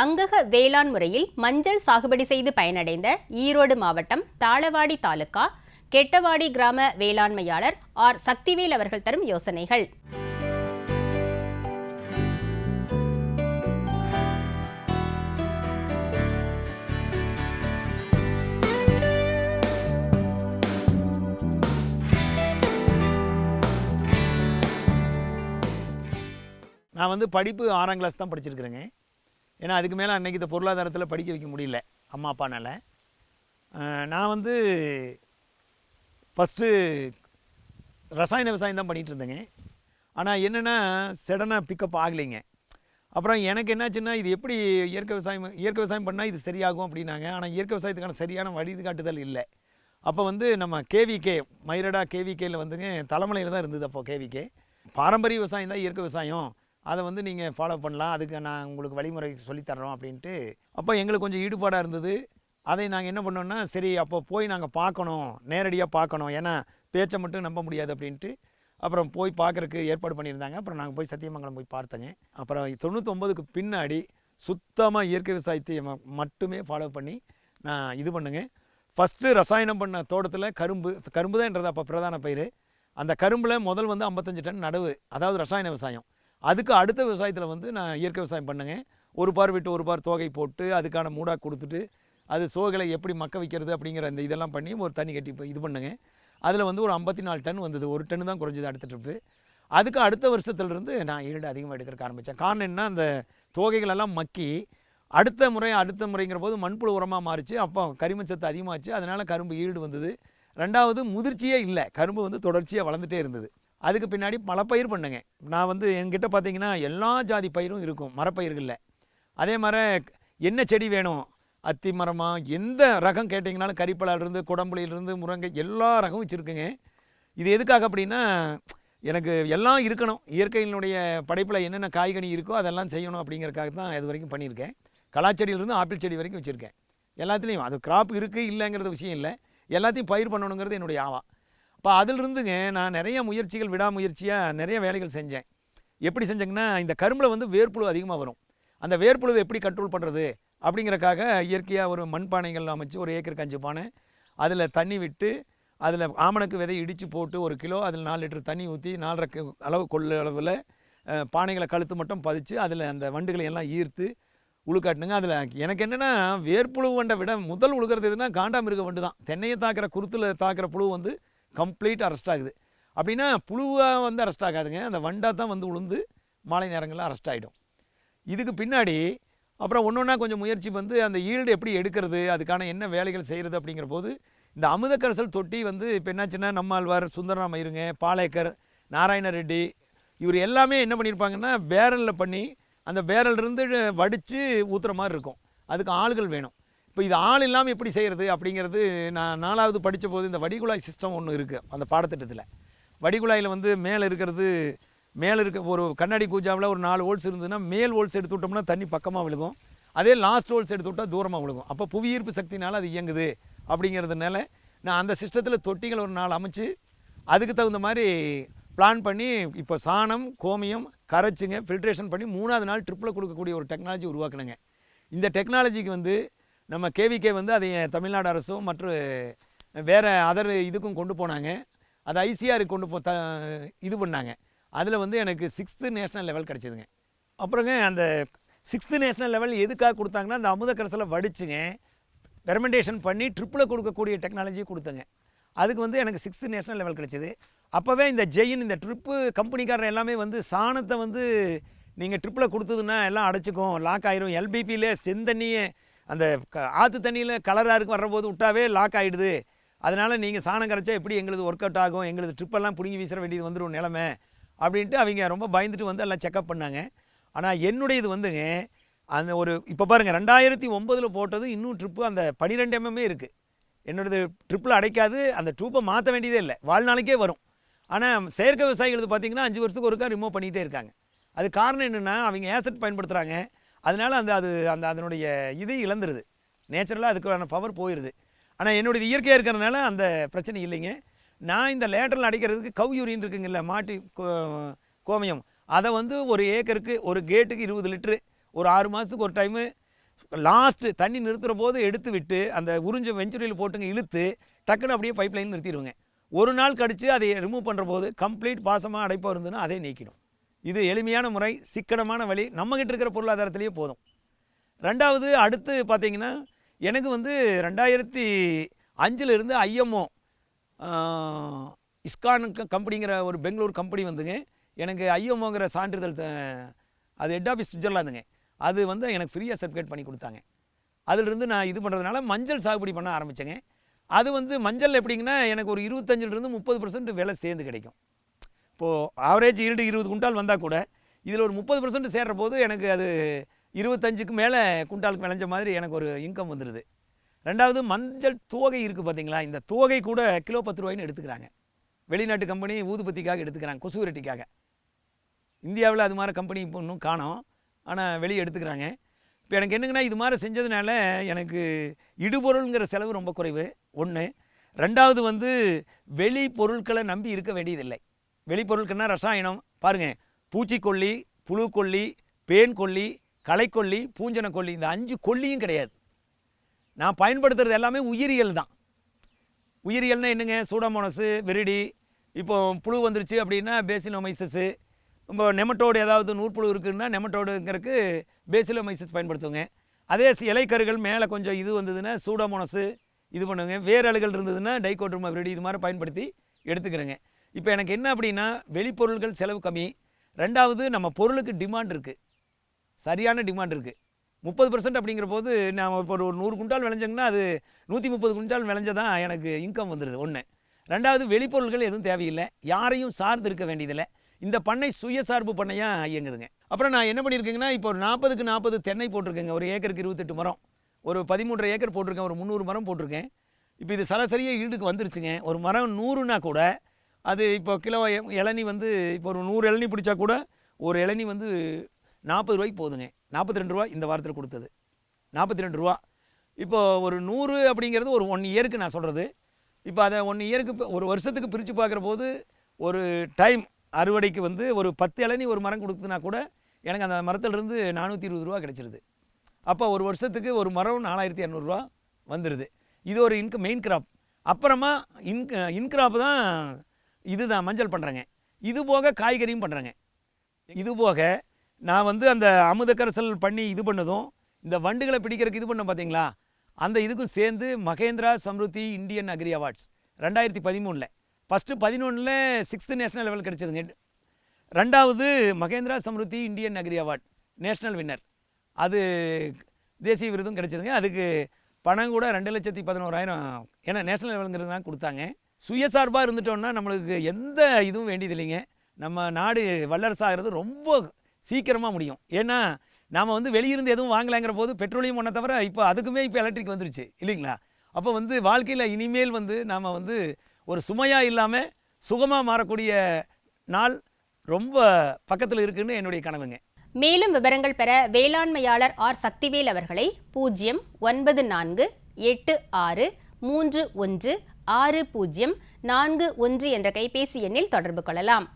அங்கக வேளாண் முறையில் மஞ்சள் சாகுபடி செய்து பயனடைந்த ஈரோடு மாவட்டம் தாளவாடி தாலுகா கெட்டவாடி கிராம வேளாண்மையாளர் ஆர். சக்திவேல் அவர்கள் தரும் யோசனைகள். நான் வந்து படிப்பு ஆறாம் கிளாஸ் தான் படிச்சிருக்கிறேங்க. ஏன்னா அதுக்கு மேலே அன்னைக்கு இந்த பொருளாதாரத்தில் படிக்க வைக்க முடியல அம்மா அப்பானால். நான் வந்து ஃபஸ்ட்டு ரசாயன விவசாயம் தான் பண்ணிகிட்டு இருந்தேங்க. ஆனால் என்னென்னா சடனாக பிக்கப் ஆகலைங்க. அப்புறம் எனக்கு என்னாச்சுன்னா இது எப்படி இயற்கை விவசாயம் இயற்கை விவசாயம் பண்ணால் இது சரியாகும் அப்படின்னாங்க. ஆனால் இயற்கை விவசாயத்துக்கான சரியான வழிகாட்டுதல் இல்லை. அப்போ வந்து நம்ம கேவிகே மயிரடா கேவிகேயில் வந்துங்க தலைமலையில் தான் இருந்தது அப்போ கேவிகே பாரம்பரிய விவசாயம் தான் இயற்கை விவசாயம். அதை வந்து நீங்கள் ஃபாலோ பண்ணலாம். அதுக்கு நான் உங்களுக்கு வழிமுறை சொல்லித்தரோம் அப்படின்ட்டு. அப்போ எங்களுக்கு கொஞ்சம் ஈடுபாடாக இருந்தது. அதை நாங்கள் என்ன பண்ணோன்னா சரி அப்போ போய் நாங்கள் பார்க்கணும். நேரடியாக பார்க்கணும். ஏன்னா பேச்சை மட்டும் நம்ப முடியாது அப்படின்ட்டு. அப்புறம் போய் பார்க்குறக்கு ஏற்பாடு பண்ணியிருந்தாங்க. அப்புறம் நாங்கள் போய் சத்தியமங்கலம் போய் பார்த்தேங்க. அப்புறம் தொண்ணூத்தொம்பதுக்கு பின்னாடி சுத்தமாக இயற்கை விவசாயத்தை ம- மட்டுமே ஃபாலோ பண்ணி நான் இது பண்ணுங்க. ஃபஸ்ட்டு ரசாயனம் பண்ண தோட்டத்தில் கரும்பு கரும்பு தான்ன்றது அப்போ பிரதான பயிர். அந்த கரும்பில் முதல் வந்து ஐம்பத்தஞ்சு டன் நடவு அதாவது ரசாயன விவசாயம். அதுக்கு அடுத்த விவசாயத்தில் வந்து நான் இயற்கை விவசாயம் பண்ணுங்க. ஒரு பார் விட்டு ஒரு பார் தோகை போட்டு அதுக்கான மூடாக கொடுத்துட்டு அது சோகளை எப்படி மக்க வைக்கிறது அப்படிங்கிற அந்த இதெல்லாம் பண்ணி ஒரு தண்ணி கட்டி இது பண்ணுங்க. அதில் வந்து ஒரு ஐம்பத்தி நாலு டன் வந்தது. ஒரு டன்னு தான் குறைஞ்சது அடுத்த ட்ரிப்பு. அதுக்கு அடுத்த வருஷத்துலேருந்து நான் ஈல்டு அதிகமாக எடுக்கிறக்க ஆரம்பித்தேன் காரணம் என்ன அந்த தோகைகளெல்லாம் மக்கி அடுத்த முறை அடுத்த முறைங்கிற போது மண்புழு உரமாக மாறிச்சு. அப்போ கரிமச்சத்து அதிகமாச்சு. அதனால் கரும்பு ஈல்டு வந்தது. ரெண்டாவது முதிர்ச்சியே இல்லை. கரும்பு வந்து தொடர்ச்சியாக வளர்ந்துட்டே இருந்தது. அதுக்கு பின்னாடி பல பயிர் பண்ணுங்க. நான் வந்து என்கிட்ட பார்த்தீங்கன்னா எல்லா ஜாதி பயிரும் இருக்கும் மரப்பயிர்களில். அதே மாதிரி என்ன செடி வேணும்? அத்தி மரமாக எந்த ரகம் கேட்டிங்கனாலும் கறிப்பலாலிருந்து குடம்புளியிலிருந்து முருங்கை எல்லா ரகமும் வச்சுருக்குங்க. இது எதுக்காக அப்படின்னா எனக்கு எல்லாம் இருக்கணும். இயற்கையினுடைய படைப்பில் என்னென்ன காய்கனி இருக்கோ அதெல்லாம் செய்யணும் அப்படிங்கிறதுக்காக தான் இது வரைக்கும் பண்ணியிருக்கேன். கலாச்செடியிலிருந்து ஆப்பிள் செடி வரைக்கும் வச்சுருக்கேன். எல்லாத்துலேயும் அது கிராப் இருக்குது இல்லைங்கிறது விஷயம் இல்லை. எல்லாத்தையும் பயிர் பண்ணணுங்கிறது என்னுடைய ஆவா. அப்போ அதிலிருந்துங்க நான் நிறைய முயற்சிகள் விடாமுயற்சியாக நிறைய வேலைகள் செஞ்சேன். எப்படி செஞ்சேங்கன்னா இந்த கரும்பில் வந்து வேர்ப்புழு அதிகமாக வரும். அந்த வேர்ப்புழுவை எப்படி கண்ட்ரோல் பண்ணுறது அப்படிங்கிறக்காக இயற்கையாக ஒரு மண்பானைகள் அமைச்சு ஒரு ஏக்கருக்கு அஞ்சு பானை அதில் தண்ணி விட்டு அதில் ஆமணக்கு விதை இடித்து போட்டு ஒரு கிலோ அதில் நாலு லிட்டர் தண்ணி ஊற்றி நாலரை அளவு கொள்ள அளவில் பானைகளை கழுத்து மட்டும் பதிச்சு அதில் அந்த வண்டுகளை எல்லாம் ஈர்த்து உழுக்காட்டுனுங்க. அதில் எனக்கு என்னென்னா வேர்ப்புழு வண்டை விட முதல் உழுகிறது எதுனா காண்டாமிருக வண்டு தான். தென்னையை தாக்கிற குருத்தில் தாக்கிற புழு வந்து கம்ப்ளீட் அரெஸ்ட் ஆகுது. அப்படின்னா புழுவாக வந்து அரெஸ்ட் ஆகாதுங்க. அந்த வண்டா தான் வந்து உளுந்து மாலை நேரங்களில் அரெஸ்ட் ஆகிடும் இதுக்கு பின்னாடி அப்புறம் ஒன்று ஒன்றா கொஞ்சம் முயற்சி வந்து அந்த ஈல்டு எப்படி எடுக்கிறது அதுக்கான என்ன வேலைகள் செய்கிறது அப்படிங்கிற போது இந்த அமுத தொட்டி வந்து இப்போ என்னாச்சுன்னா நம்மாழ்வார் சுந்தரராம் இருங்க பாலேக்கர் நாராயண ரெட்டி இவர் எல்லாமே என்ன பண்ணியிருப்பாங்கன்னா பேரலில் பண்ணி அந்த பேரல் இருந்து வடித்து ஊற்றுற மாதிரி இருக்கும். அதுக்கு ஆளுகள் வேணும். இப்போ இது ஆள் இல்லாமல் எப்படி செய்கிறது அப்படிங்கிறது நான் நாலாவது படித்த போது இந்த வடிகுழாய் சிஸ்டம் ஒன்று இருக்குது அந்த பாடத்திட்டத்தில். வடிகுழாயில் வந்து மேலே இருக்கிறது மேலே இருக்க ஒரு கண்ணாடி கூஜாவில் ஒரு நாலு ஹோல்ஸ் இருந்ததுன்னா மேல் ஹோல்ஸ் எடுத்து விட்டோம்னா தண்ணி பக்கமாக விழுகும். அதே லாஸ்ட் ஹோல்ஸ் எடுத்து விட்டால் தூரமாக விழுகும். அப்போ புவியீர்ப்பு சக்தினால அது இயங்குது அப்படிங்கிறதுனால நான் அந்த சிஸ்டத்தில் தொட்டிகள் ஒரு நாள் அமைச்சு அதுக்கு தகுந்த மாதிரி பிளான் பண்ணி இப்போ சாணம் கோமியம் கரைச்சிங்க ஃபில்ட்ரேஷன் பண்ணி மூணாவது நாள் ட்ரிப்பில் கொடுக்கக்கூடிய ஒரு டெக்னாலஜி உருவாக்குனேங்க. இந்த டெக்னாலஜிக்கு வந்து நம்ம கேவிகே வந்து அதை தமிழ்நாடு அரசும் மற்றும் வேறு அதர் இதுக்கும் கொண்டு போனாங்க. அது ஐசிஆருக்கு கொண்டு போ த இது பண்ணாங்க. அதில் வந்து எனக்கு சிக்ஸ்த்து நேஷ்னல் லெவல் கிடச்சிதுங்க. அப்புறங்க அந்த சிக்ஸ்த்து நேஷ்னல் லெவல் எதுக்காக கொடுத்தாங்கன்னா அந்த அமுதக்கரசில் வடிச்சுங்க. பெர்மெண்டேஷன் பண்ணி ட்ரிப்பில் கொடுக்கக்கூடிய டெக்னாலஜி கொடுத்தங்க. அதுக்கு வந்து எனக்கு சிக்ஸ்த்து நேஷ்னல் லெவல் கிடச்சிது. அப்போவே இந்த ஜெயின் இந்த ட்ரிப்பு கம்பெனிக்காரர் எல்லாமே வந்து சாணத்தை வந்து நீங்கள் ட்ரிப்பில் கொடுத்ததுன்னா எல்லாம் அடைச்சிக்கும். லாக் ஆயிரும். எல்பிபியிலே செந்தண்ணியே அந்த க- ஆற்று தண்ணியில் கலராக இருக்கு வர்றபோது விட்டாவே லாக் ஆகிடுது அதனால் நீங்கள் சாணம் கரைச்சா எப்படி எங்களுது ஒர்க் அவுட் ஆகும்? எங்களுது ட்ரிப்பெல்லாம் பிடுங்கி வீசுற வேண்டியது வந்துடும் நிலமை. அப்படின்ட்டு அவங்க ரொம்ப பயந்துட்டு வந்து எல்லாம் செக்கப் பண்ணாங்க. ஆனால் என்னுடைய இது வந்துங்க அந்த ஒரு இப்போ பாருங்கள் ரெண்டாயிரத்தி ஒம்பதில் போட்டது இன்னும் ட்ரிப்பு அந்த பனிரெண்டு எம்எம்ஏ இருக்குது என்னோடது ட்ரிப்பில் அடைக்காது அந்த ட்ரூப்பை மாற்ற வேண்டியதே இல்லை. வாழ்நாளைக்கே வரும். ஆனால் செயற்கை விவசாயிகளுக்கு பார்த்தீங்கன்னா அஞ்சு வருஷத்துக்கு ஒருக்கா ரிமூவ் பண்ணிகிட்டே இருக்காங்க. அது காரணம் என்னென்னா அவங்க ஏசட் பயன்படுத்துகிறாங்க அதனால அந்த அது அந்த அதனுடைய இது இழந்துருது. நேச்சுரலாக அதுக்கான பவர் போயிடுது ஆனால் என்னுடைய இயற்கையாக இருக்கிறதுனால அந்த பிரச்சனை இல்லைங்க. நான் இந்த லேட்டரில் அடிக்கிறதுக்கு கவ் யூரின் இருக்குங்கல்ல மாட்டு கோ- கோமியம். அதை வந்து ஒரு ஏக்கருக்கு ஒரு கேட்டுக்கு இருபது லிட்ரு ஒரு ஆறு மாதத்துக்கு ஒரு டைமு லாஸ்ட்டு தண்ணி நிறுத்துகிற போது எடுத்து விட்டு அந்த உறிஞ்ச வெஞ்சுரியில் போட்டுங்க இழுத்து டக்குன்னு அப்படியே பைப் லைன் நிறுத்திடுவோங்க ஒரு நாள் கழித்து அதை ரிமூவ் பண்ணுற போது கம்ப்ளீட் பாசமாக அடைப்பாக இருந்ததுன்னா அதே நீக்கிடும். இது எளிமையான முறை சிக்கனமான வழி நம்மகிட்ட இருக்கிற பொருளாதாரத்திலேயே போதும். ரெண்டாவது அடுத்து பார்த்திங்கன்னா எனக்கு வந்து ரெண்டாயிரத்தி அஞ்சிலிருந்து ஐஎம்ஓ இஸ்கான் கம்பெனிங்கிற ஒரு பெங்களூர் கம்பெனி வந்துங்க. எனக்கு ஐஎம்ஓங்கிற சான்றிதழ் த- அது ஹெட் ஆஃபீஸ் சுவிட்சர்லாந்துங்க. அது வந்து எனக்கு ஃப்ரீயாக சர்டிஃபிகேட் பண்ணி கொடுத்தாங்க. அதிலிருந்து நான் இது பண்ணுறதுனால மஞ்சள் சாகுபடி பண்ண ஆரம்பித்தேங்க அது வந்து மஞ்சள் எப்படிங்கன்னா எனக்கு ஒரு இருபத்தஞ்சிலிருந்து முப்பது பர்சன்ட் விலை சேர்ந்து கிடைக்கும். இப்போது ஆவரேஜ் ஈல்டு இருபது குண்டால் வந்தால் கூட இதில் ஒரு முப்பது பர்சன்ட் சேர்ற போது எனக்கு அது இருபத்தஞ்சுக்கு மேலே குண்டாலுக்கு விளைஞ்ச மாதிரி எனக்கு ஒரு இன்கம் வந்துடுது ரெண்டாவது மஞ்சள் தோகை இருக்குது பார்த்தீங்களா இந்த தோகை கூட கிலோ பத்து ரூபாய்னு எடுத்துக்கிறாங்க. வெளிநாட்டு கம்பெனி ஊதுபத்திக்காக எடுத்துக்கிறாங்க கொசு விரட்டிக்காக. இந்தியாவில் அது மாதிரி கம்பெனி இப்போ இன்னும் காணும். ஆனால் வெளியே எடுத்துக்கிறாங்க. இப்போ எனக்கு என்னங்கன்னா இது மாதிரி செஞ்சதுனால எனக்கு இடுபொருள்ங்கிற செலவு ரொம்ப குறைவு. ஒன்று ரெண்டாவது வந்து வெளி பொருட்களை நம்பி இருக்க வேண்டியதில்லை. வெளி ரசாயனம். பாருங்கள் பூச்சிக்கொல்லி புழுக்கொல்லி பேன் கொல்லி களைக்கொல்லி பூஞ்சன கொல்லி இந்த அஞ்சு கொல்லியும் கிடையாது. நான் பயன்படுத்துறது எல்லாமே உயிரியல் தான். உயிரியல்னால் என்னங்க? சூடமோனஸு விரிடி. இப்போ புழு வந்துருச்சு அப்படின்னா பேசிலோமைசஸ்ஸு இப்போ நெமட்டோடு ஏதாவது நூற்புழு இருக்குதுன்னா நெமட்டோடுங்கிறதுக்கு பேசிலோமைசஸ் பயன்படுத்துவோங்க. அதே இலைக்கருகள் மேலே கொஞ்சம் இது வந்ததுன்னா சூடமோனஸு இது பண்ணுங்க. வேரழுகள் இருந்ததுன்னா டைகோட்ருமா விரடி இது மாதிரி பயன்படுத்தி எடுத்துக்கிறேங்க. இப்போ எனக்கு என்ன அப்படின்னா வெளிப்பொருள்கள் செலவு கம்மி. ரெண்டாவது நம்ம பொருளுக்கு டிமாண்ட் இருக்குது சரியான டிமாண்ட் இருக்குது முப்பது பர்சன்ட் அப்படிங்கிற போது நான் இப்போ ஒரு நூறு குண்டால் விளைஞ்சிங்கன்னா அது நூற்றி முப்பது குண்டால் விளைஞ்சதான் எனக்கு இன்கம் வந்துடுது ஒன்று ரெண்டாவது வெளிப்பொருள்கள் எதுவும் தேவையில்லை. யாரையும் சார்ந்து இருக்க வேண்டியதில்லை. இந்த பண்ணை சுயசார்பு பண்ணையாக இயங்குதுங்க. அப்புறம் நான் என்ன பண்ணியிருக்கேங்கன்னா இப்போ ஒரு நாற்பதுக்கு நாற்பது தென்னை போட்டிருக்கேங்க. ஒரு ஏக்கருக்கு இருபத்தெட்டு மரம். ஒரு பதிமூன்றரை ஏக்கர் போட்டிருக்கேன். ஒரு முந்நூறு மரம் போட்டிருக்கேன். இப்போ இது சராசரியாக ஈடுக்கு வந்துருச்சுங்க. ஒரு மரம் நூறுனா கூட அது இப்போ கிலோ இளநி வந்து இப்போ ஒரு நூறு இளநி பிடிச்சா கூட ஒரு இளநி வந்து நாற்பது ரூபாய்க்கு போதுங்க. நாற்பத்தி ரெண்டு ரூபா இந்த வாரத்தில் கொடுத்தது. நாற்பத்தி ரெண்டு ரூபா. இப்போது ஒரு நூறு அப்படிங்கிறது ஒரு ஒன் இயருக்கு நான் சொல்கிறது இப்போ அதை ஒன் இயருக்கு ஒரு வருஷத்துக்கு பிரித்து பார்க்குற போது ஒரு டைம் அறுவடைக்கு வந்து ஒரு பத்து இளநி ஒரு மரம் கொடுத்தனா கூட எனக்கு அந்த மரத்துலேருந்து நானூற்றி இருபது ரூபா கிடச்சிருது. அப்போ ஒரு வருஷத்துக்கு ஒரு மரம் நாலாயிரத்தி இரநூறுவா வந்துடுது இது ஒரு இன்கம் மெயின் கிராப் அப்புறமா இன்க இன்கிராப் தான் இதுதான் மஞ்சள் பண்ணுறேங்க இது போக காய்கறியும் பண்ணுறேங்க இது போக நான் வந்து அந்த அமுத பண்ணி இது பண்ணதும் இந்த வண்டுகளை பிடிக்கிறதுக்கு இது பண்ண பார்த்தீங்களா அந்த இதுக்கும் சேர்ந்து Mahindra Samruddhi Indian agri awards ரெண்டாயிரத்தி பதிமூணில். ஃபஸ்ட்டு பதினொன்றில் சிக்ஸ்த்து நேஷனல் லெவல் கிடச்சிதுங்க. ரெண்டாவது Mahindra Samruddhi Indian agri award national winner அது தேசிய விருதும் கிடச்சிதுங்க. அதுக்கு பணம் கூட ரெண்டு லட்சத்தி பதினோராயிரம் ஏன்னா நேஷனல் லெவலுங்கிறது தான் கொடுத்தாங்க. சுயசார்பாக இருந்துட்டோம்னா நம்மளுக்கு எந்த இதுவும் வேண்டியதில்லைங்க நம்ம நாடு வல்லரசாகிறது ரொம்ப சீக்கிரமாக முடியும். ஏன்னா நாம் வந்து வெளியிருந்து எதுவும் வாங்கலைங்கிற போது பெட்ரோலியம் ஒன்றை தவிர இப்போ அதுக்குமே இப்போ எலக்ட்ரிக் வந்துருச்சு இல்லைங்களா? அப்போ வந்து வாழ்க்கையில் இனிமேல் வந்து நாம் வந்து ஒரு சுமையாக இல்லாமல் சுகமாக மாறக்கூடிய நாள் ரொம்ப பக்கத்தில் இருக்குன்னு என்னுடைய கனவுங்க. மேலும் விவரங்கள் பெற வேளாண்மையாளர் ஆர். சக்திவேல் அவர்களை பூஜ்ஜியம் ஒன்பது நான்கு எட்டு ஆறு மூன்று ஒன்று ஆறு பூஜ்ஜியம் நான்கு ஒன்று என்ற கைபேசி எண்ணில் தொடர்பு கொள்ளலாம்.